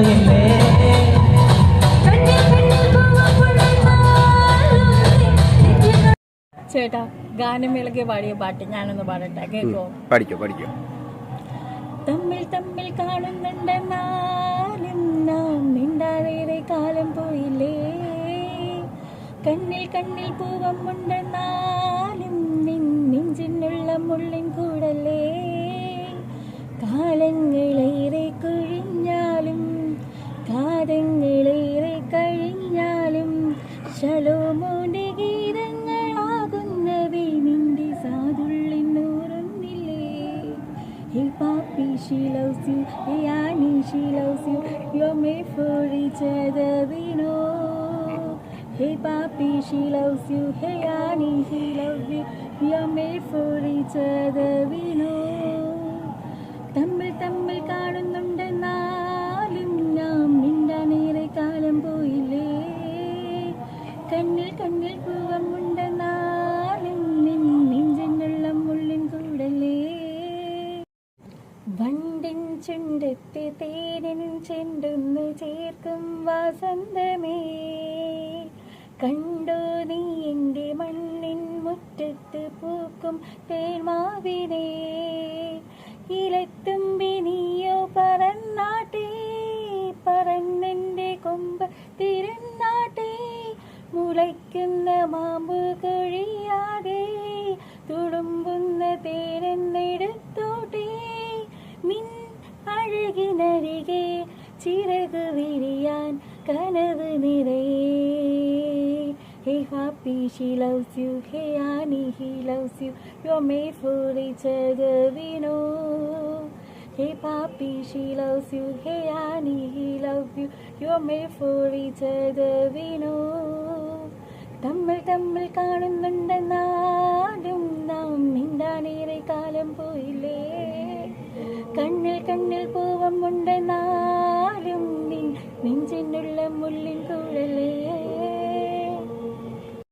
പോയല്ലേ ചേട്ടാ ഗാനമേളയ്ക്ക് പാടിയ പാട്ട് ഞാനൊന്ന് പാടട്ടെ പഠിക്കോ പഠിക്കോ. തമ്മിൽ തമ്മിൽ കാലം പോയില്ലേ? കണ്ണിൽ കണ്ണിൽ പൂവമുണ്ട് നാലും നിൻ മുള്ളിൻ കൂടല്ലേ? കാലങ്ങളെ ശലോമോന്റെ ഗീതങ്ങളാകുന്നവേ നിന്റെ സാതുള്ളിന്നൂറുന്നില്ലേ Hey papi, she loves you. Hey Annie, she loves you. You're made for each other, we know. Hey papi, she loves you. Hey Annie, he loves you. You're made for each other, we know. കണ്ണിൽ പൂവമുണ്ട് പൂവമുണ്ടെന്നാലും നിൻ നെഞ്ചിനുള്ള മുള്ളിൻ കൂടല്ലേ വണ്ടിൻ ചുണ്ടത്തെ തേനിൻ ചെണ്ടുന്നു ചേർക്കും വാസന്തമേ. കണ്ടോ നീ എന്റെ മണ്ണിൻ മുറ്റത്ത് പൂക്കും തേന്മാവിനെ ഇലത്തുമ്പി നീയോ തുളയ്ക്കുന്ന മാമ്പ് കഴിയാതെ തുളുമ്പുന്ന തേനെന്നെടുത്തോട്ടേ. നിൻ അഴകിനരികെ ചിറക് വിരിയാൻ കനവ് നിറയെ hey happy she loves you. Hey he loves you. Yo may fully hey poppy she loves you. Hey he love you. Yo may fully തമ്മിൽ തമ്മിൽ കാണുന്നുണ്ടെന്നാലും നാം മിണ്ടാനേറെ കാലം പോയില്ലേ? കണ്ണിൽ കണ്ണിൽ പൂവമുണ്ടെന്നാലും നിൻ നെഞ്ചിനുള്ള മുള്ളിൻ കൂടലേ